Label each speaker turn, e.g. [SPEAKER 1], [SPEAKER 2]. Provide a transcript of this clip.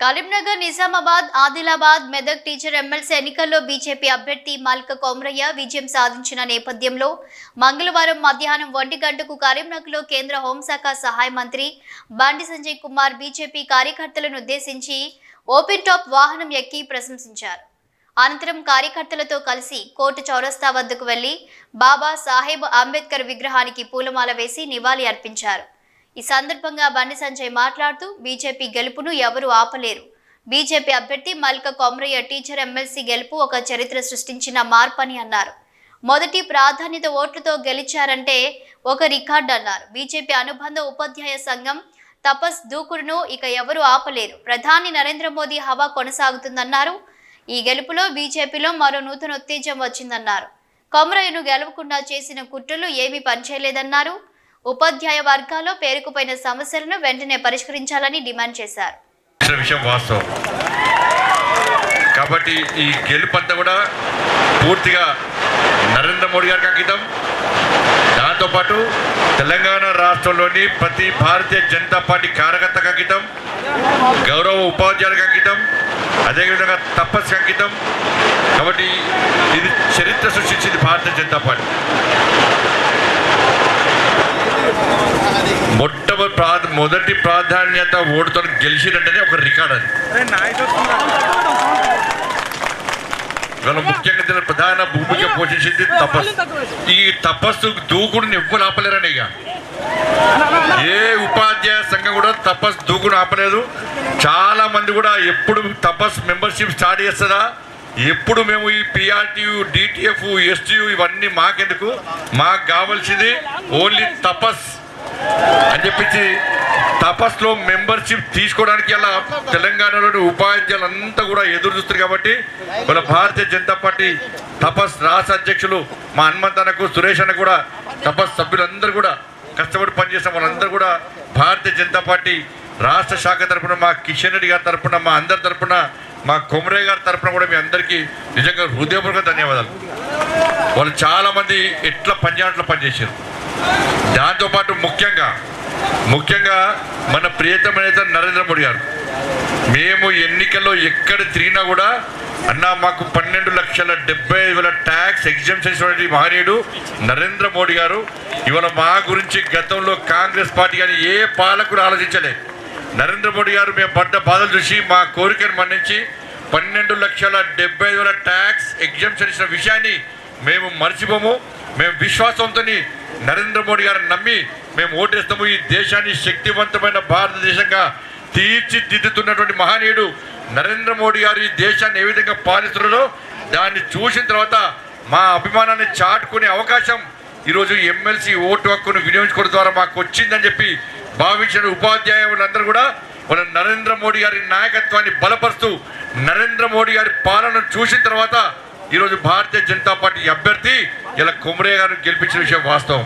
[SPEAKER 1] Karimnagar Nizamabad Adilabad Medak teacher MLC ఎన్నికల్లో BJP అభ్యర్థి మల్క కోమ్రయ్య విజయం సాధించిన నేపథ్యంలో మంగళవారం మధ్యాహ్నం ఒంటి గంటకు కరీంనగర్లో కేంద్ర హోంశాఖ సహాయ మంత్రి బండి సంజయ్ కుమార్ బీజేపీ కార్యకర్తలను ఉద్దేశించి ఓపెన్ టాప్ వాహనం ఎక్కి ప్రశంసించారు. అనంతరం కార్యకర్తలతో కలిసి కోర్టు చౌరస్తా వద్దకు వెళ్ళి బాబా సాహెబ్ అంబేద్కర్ విగ్రహానికి పూలమాల వేసి నివాళి అర్పించారు. ఈ సందర్భంగా బండి సంజయ్ మాట్లాడుతూ బీజేపీ గెలుపును ఎవరూ ఆపలేరు. బీజేపీ అభ్యర్థి మల్క కొమరయ్య టీచర్ ఎమ్మెల్సీ గెలుపు ఒక చరిత్ర సృష్టించిన మార్పని అన్నారు. మొదటి ప్రాధాన్యత ఓట్లతో గెలిచారంటే ఒక రికార్డు అన్నారు. బీజేపీ అనుబంధ ఉపాధ్యాయ సంఘం తపస్ దూకుడును ఇక ఎవరు ఆపలేరు. ప్రధాని నరేంద్ర మోదీ హవా కొనసాగుతుందన్నారు. ఈ గెలుపులో బీజేపీలో మరో నూతన ఉత్తేజం వచ్చిందన్నారు. కొమరయ్యను గెలవకుండా చేసిన కుట్రలు ఏమీ పనిచేయలేదన్నారు. ఉపాధ్యాయ వర్గాల్లో పేరుకుపోయిన సమస్యలను వెంటనే పరిష్కరించాలని డిమాండ్ చేశారు.
[SPEAKER 2] విషయం వాస్తవం. కాబట్టి ఈ గెలుపంతా కూడా పూర్తిగా నరేంద్ర మోడీ గారికి అంకితం దాంతోపాటు తెలంగాణ రాష్ట్రంలోని ప్రతి భారతీయ జనతా పార్టీ కార్యకర్తకు అంకితం గౌరవ ఉపాధ్యాయులకు అంకితం అదేవిధంగా తపస్సు అంకితం కాబట్టి ఇది చరిత్ర సృష్టించింది భారతీయ జనతా పార్టీ. మొదటి ప్రాధాన్యత ఓటుతో గెలిచినట్టనే ఒక రికార్డ్ అది. ఇవాళ ముఖ్యంగా ప్రధాన భూమిక పోషించింది తపస్సు. ఈ తపస్సు దూకుడుని ఎవ్వరు ఆపలేరని ఇక. ఏ ఉపాధ్యాయ సంఘం కూడా తపస్సు దూకుడు ఆపలేదు. చాలా మంది కూడా ఎప్పుడు తపస్ మెంబర్షిప్ స్టార్ట్ చేస్తుందా? ఎప్పుడు మేము ఈ పిఆర్టీయు డిటిఎఫ్ ఎస్టీయు ఇవన్నీ మాకెందుకు? మాకు కావాల్సింది ఓన్లీ తపస్ అని చెప్పించి తపస్లో మెంబర్షిప్ తీసుకోవడానికి అలా తెలంగాణలోని ఉపాధ్యాయులు అంతా కూడా ఎదురు చూస్తారు కాబట్టి మన భారతీయ జనతా పార్టీ తపస్ రాష్ట్ర అధ్యక్షులు మా హనుమంతనకు సురేష్ అన్న కూడా తపస్ సభ్యులందరూ కూడా కష్టపడి పనిచేసిన వాళ్ళందరూ కూడా భారతీయ జనతా పార్టీ రాష్ట్ర శాఖ తరఫున మా కిషన్ రెడ్డి గారి తరఫున మా అందరి తరపున మా కొమరే గారి తరపున కూడా మీ అందరికీ నిజంగా హృదయపూర్వక ధన్యవాదాలు. వాళ్ళు చాలామంది ఎట్లా పనిచేయట్లు పనిచేశారు దాంతోపాటు ముఖ్యంగా ముఖ్యంగా మన ప్రియతమ నేత నరేంద్ర మోడీ గారు మేము ఎన్నికల్లో ఎక్కడ తిరిగినా కూడా అన్న మాకు పన్నెండు లక్షల డెబ్బై ఐదు వేల ట్యాక్స్ ఎగ్జామ్షన్ చేసినటువంటి మహనీయుడు నరేంద్ర మోడీ గారు. ఇవాళ మా గురించి గతంలో కాంగ్రెస్ పార్టీ కానీ ఏ పాలకుడు ఆలోచించలే. నరేంద్ర మోడీ గారు మేము పడ్డ బాధలు చూసి మా కోరికను మన్నించి పన్నెండు లక్షల డెబ్బై ఐదు వేల ట్యాక్స్ ఎగ్జామ్షన్ ఇచ్చిన విషయాన్ని మేము మర్చిపోము. మేము విశ్వాసంతో నరేంద్ర మోడీ గారిని నమ్మి మేము ఓటేస్తాము. ఈ దేశాన్ని శక్తివంతమైన భారతదేశంగా తీర్చిదిద్దుతున్నటువంటి మహనీయుడు నరేంద్ర మోడీ గారు ఈ దేశాన్ని ఏ విధంగా పాలిస్తున్నారో దాన్ని చూసిన తర్వాత మా అభిమానాన్ని చాటుకునే అవకాశం ఈరోజు ఎమ్మెల్సీ ఓటు హక్కును వినియోగించుకోవడం ద్వారా మాకు వచ్చిందని చెప్పి భావించిన ఉపాధ్యాయులందరూ కూడా మన నరేంద్ర మోడీ గారి నాయకత్వాన్ని బలపరుస్తూ నరేంద్ర మోడీ గారి పాలన చూసిన తర్వాత ఈరోజు భారతీయ జనతా పార్టీ అభ్యర్థి ఇలా కుమరే గారు గెలిపించిన విషయం వాస్తవం.